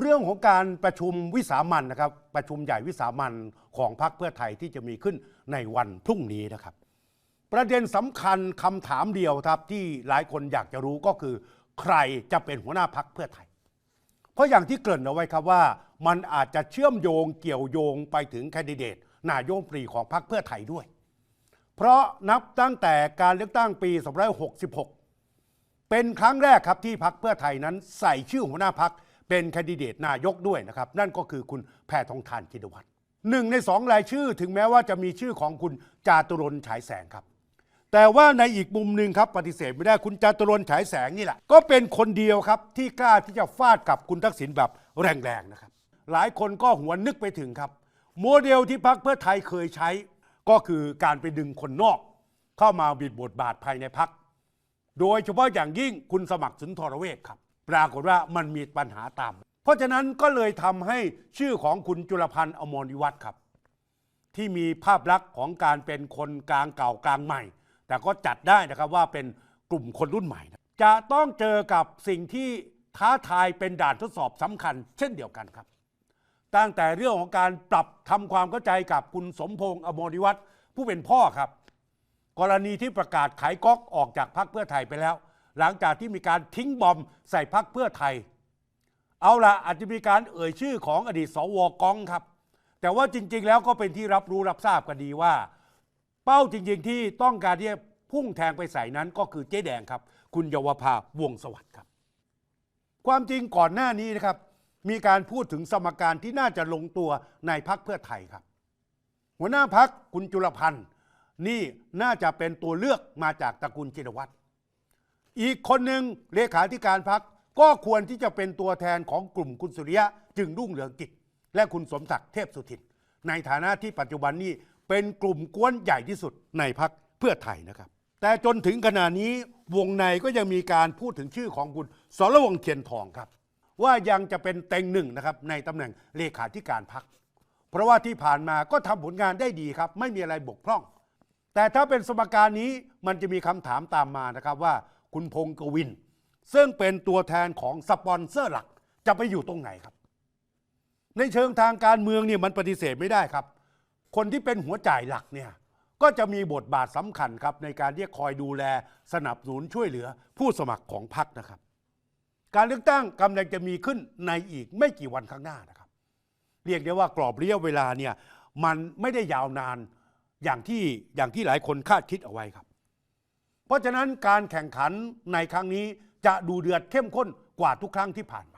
เรื่องของการประชุมวิสามันนะครับ ประชุมใหญ่วิสามันของพรรคเพื่อไทยที่จะมีขึ้นในวันพรุ่งนี้นะครับ ประเด็นสำคัญคำถามเดียวครับที่หลายคนอยากจะรู้ก็คือ ใครจะเป็นหัวหน้าพักเพื่อไทย เพราะอย่างที่เกริ่นเอาไว้ครับว่า มันอาจจะเชื่อมโยงเกี่ยวโยงไปถึงแคนดิเดตนายกรัฐมนตรีของพรรคเพื่อไทยด้วย เพราะนับตั้งแต่การเลือกตั้งปี2566 เป็นครั้งแรกครับที่พรรคเพื่อไทยนั้นใส่ชื่อหัวหน้าพัก เป็นแคนดิเดตนายกด้วยนะครับ นั่นก็คือคุณแพทองทานชินวัตรหนึ่งในสองรายชื่อถึงแม้ว่าจะมีชื่อของคุณจาตุรนฉายแสงครับ แต่ว่าในอีกมุมหนึ่งครับปฏิเสธไม่ได้คุณจาตุรนฉายแสงนี่แหละ ก็เป็นคนเดียวครับที่กล้าที่จะฟาดกับคุณทักษิณแบบแรงๆนะครับ หลายคนก็หัวนนึกไปถึงครับ โมเดลที่พรรคเพื่อไทยเคยใช้ ก็คือการไปดึงคนนอก เข้ามาบิดบทบาทภายในพรรคโดยเฉพาะอย่างยิ่งคุณสมัครสุนทรเวชครับ ปรากฏว่ามันมีปัญหาตาม เพราะฉะนั้นก็เลยทำให้ชื่อของคุณจุลพันธ์อมรวิวัฒน์ครับ ที่มีภาพลักษณ์ของการเป็นคนกลางเก่ากลางใหม่ แต่ก็จัดได้นะครับว่าเป็นกลุ่มคนรุ่นใหม่นะจะต้องเจอกับสิ่งที่ท้าทายเป็นด่านทดสอบสำคัญ เช่นเดียวกันครับ ตั้งแต่เรื่องของการปรับทำความเข้าใจกับคุณสมพงษ์อมรวิวัฒน์ผู้เป็นพ่อครับ กรณีที่ประกาศขายก๊อกออกจากพรรคเพื่อไทยไปแล้ว หลังจากที่มีการทิ้งบอมใส่พรรคเพื่อไทย เอาละอาจจะมีการเอ่ยชื่อของอดีตสวกองครับ แต่ว่าจริง ๆ แล้วก็เป็นที่รับรู้รับทราบกันดีว่า เป้าจริง ๆ ที่ต้องการที่จะพุ่งแทงไปใส่นั้นก็คือเจ๊แดงครับ คุณเยาวภาวงศ์สวัสดิ์ครับ ความจริงก่อนหน้านี้นะครับ มีการพูดถึงสมการที่น่าจะลงตัวในพักเพื่อไทยครับ หัวหน้าพักคุณจุลพันธ์นี่น่าจะเป็นตัวเลือกมาจากตระกูลจินวัตร อีกคนหนึ่งเลขาธิการพักก็ควรที่จะเป็นตัวแทนของกลุ่มคุณสุริยะ จึงรุ่งเรืองกิจ และคุณสมศักดิ์เทพสุทิน ในฐานะที่ปัจจุบันนี้เป็นกลุ่มกวนใหญ่ที่สุดในพักเพื่อไทยนะครับ แต่จนถึงขณะนี้วงในก็ยังมีการพูดถึงชื่อของคุณสรวงเทียนทองครับ ว่ายังจะเป็นเต็งหนึ่งนะครับในตำแหน่งเลขาธิการพักเพราะว่าที่ผ่านมาก็ทำผลงานได้ดีครับ ไม่มีอะไรบกพร่อง แต่ถ้าเป็นสมการนี้มันจะมีคำถามตามมานะครับว่า คุณพงศ์กวิน ซึ่งเป็นตัวแทนของสปอนเซอร์หลักจะไปอยู่ตรงไหนครับ ในเชิงทางการเมืองเนี่ยมันปฏิเสธไม่ได้ครับ คนที่เป็นหัวจ่ายหลักเนี่ยก็จะมีบทบาทสำคัญครับในการที่จะคอยดูแลสนับสนุนช่วยเหลือผู้สมัครของพรรคนะครับ การเลือกตั้งกำลังจะมีขึ้นในอีกไม่กี่วันข้างหน้านะครับ เรียกได้ว่ากรอบระยะเวลาเนี่ยมันไม่ได้ยาวนานอย่างที่อย่างที่หลายคนคาดคิดเอาไว้ครับ เพราะฉะนั้นการแข่งขันในครั้งนี้จะดูเดือดเข้มข้นกว่าทุกครั้งที่ผ่านมา